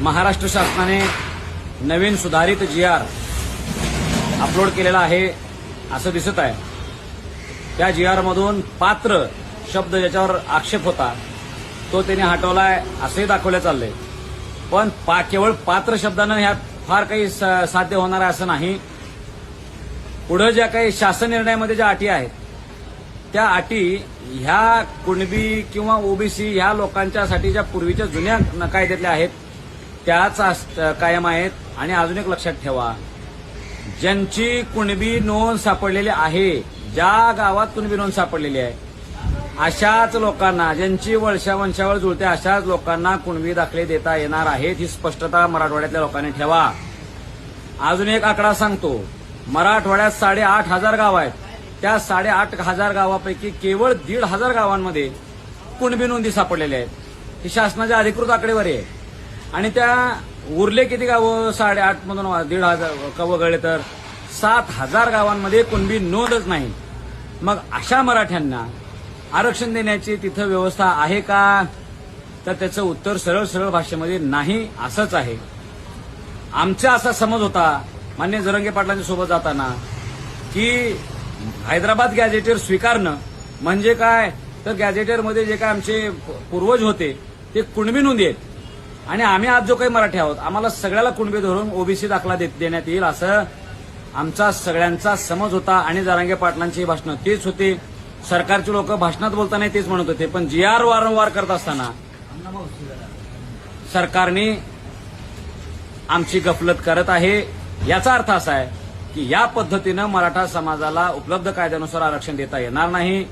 महाराष्ट्र शासनाने नवीन सुधारित जी R upload केलेला आहे असं दिसत आहे. त्या जी आरमधून पात्र शब्द ज्याच्यावर आक्षेप होता तो त्यांनी हटवलाय असंही दाखवलं चाललंय. पण पा केवळ पात्र शब्दानं ह्यात फार काही स- साध्य होणार आहे असं नाही. पुढं ज्या काही शासन निर्णयामध्ये ज्या अटी आहेत त्या अटी ह्या कुणबी किंवा ओबीसी ह्या लोकांच्यासाठी ज्या पूर्वीच्या जुन्या कायद्यातल्या आहेत त्याच अस- कायम आहेत. आणि अजून एक लक्षात ठेवा. ज्यांची कुणबी नोंद सापडलेली आहे ज्या गावात कुणबी नोंद सापडलेली आहे अशाच लोकांना ज्यांची वळशा वंशावर जुळते अशाच लोकांना कुणबी दाखले देता येणार आहेत ही स्पष्टता मराठवाड्यातल्या लोकांनी ठेवा. अजून एक आकडा सांगतो. मराठवाड्यात साडेआठ हजार गाव आहेत. त्या साडेआठ हजार गावापैकी केवळ दीड हजार गावांमध्ये कुणबी नोंदी सापडलेल्या आहेत. ही शासनाच्या अधिकृत आकडेवारी आहे. आणि त्या उरले किती गावं? साडेआठ मधून दीड हजार का वगळले तर सात हजार गावांमध्ये कुणबी नोंदच नाही. मग अशा मराठ्यांना आरक्षण देण्याची तिथं व्यवस्था आहे का? तर त्याचं उत्तर सरळ सरळ भाषेमध्ये नाही असंच आहे. आमचा असा समज होता मान्य जरंगे पाटलांच्या सोबत जाताना की हैदराबाद गॅजेटेर स्वीकारणं म्हणजे काय? तर गॅजेटेरमध्ये जे काय आमचे पूर्वज होते ते कुणबी नोंदी आहेत. आणि आम्ही आज जो काही मराठी आहोत आम्हाला सगळ्याला कुणबी धरून ओबीसी दाखला देण्यात येईल असं आमचा सगळ्यांचा समज होता आणि जारांगे पाटलांची भाषणं तेच होते. सरकारचे लोक भाषणात बोलताना तेच म्हणत होते पण जी आर वारंवार करत असताना सरकारने आमची गफलत करत आहे. याचा अर्थ असा आहे की या पद्धतीनं मराठा समाजाला उपलब्ध कायद्यानुसार आरक्षण देता येणार नाही.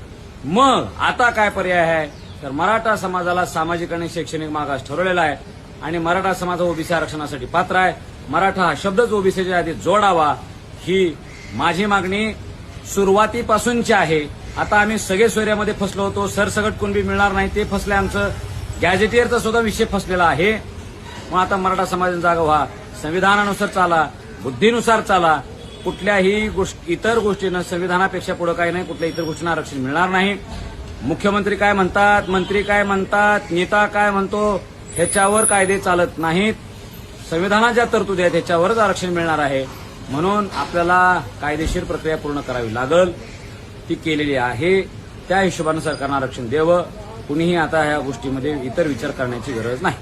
मग आता काय पर्याय आहे? तर मराठा समाजाला सामाजिक आणि शैक्षणिक मागास ठरवलेला आहे. आणि मराठा समाज ओबीसी आरक्षणासाठी पात्र आहे. मराठा हा शब्दच ओबीसीच्या यादीत जोडावा ही माझी मागणी सुरुवातीपासूनची आहे. आता आम्ही सगळे सोयऱ्यामध्ये फसलो होतो सरसगट कुणबी मिळणार नाही ते फसले आमचं. गॅजेटियरचा सुद्धा विषय फसलेला आहे. मग आता मराठा समाजाचा जागा व्हा. संविधानानुसार चाला बुद्धीनुसार चाला. कुठल्याही गोष्ट इतर गोष्टीनं संविधानापेक्षा पुढे काही नाही कुठल्या इतर गोष्टींना आरक्षण मिळणार नाही. मुख्यमंत्री काय म्हणतात मंत्री काय म्हणतात नेता काय म्हणतो ह्याच्यावर कायदे चालत नाहीत. संविधानाच्या तरतुदी आहेत ह्याच्यावरच आरक्षण मिळणार आहे. म्हणून आपल्याला कायदेशीर प्रक्रिया पूर्ण करावी लागल. ती केलेली आहे. त्या हिशोबानं सरकारनं आरक्षण द्यावं. कुणीही आता ह्या गोष्टीमध्ये इतर विचार करण्याची गरज नाही.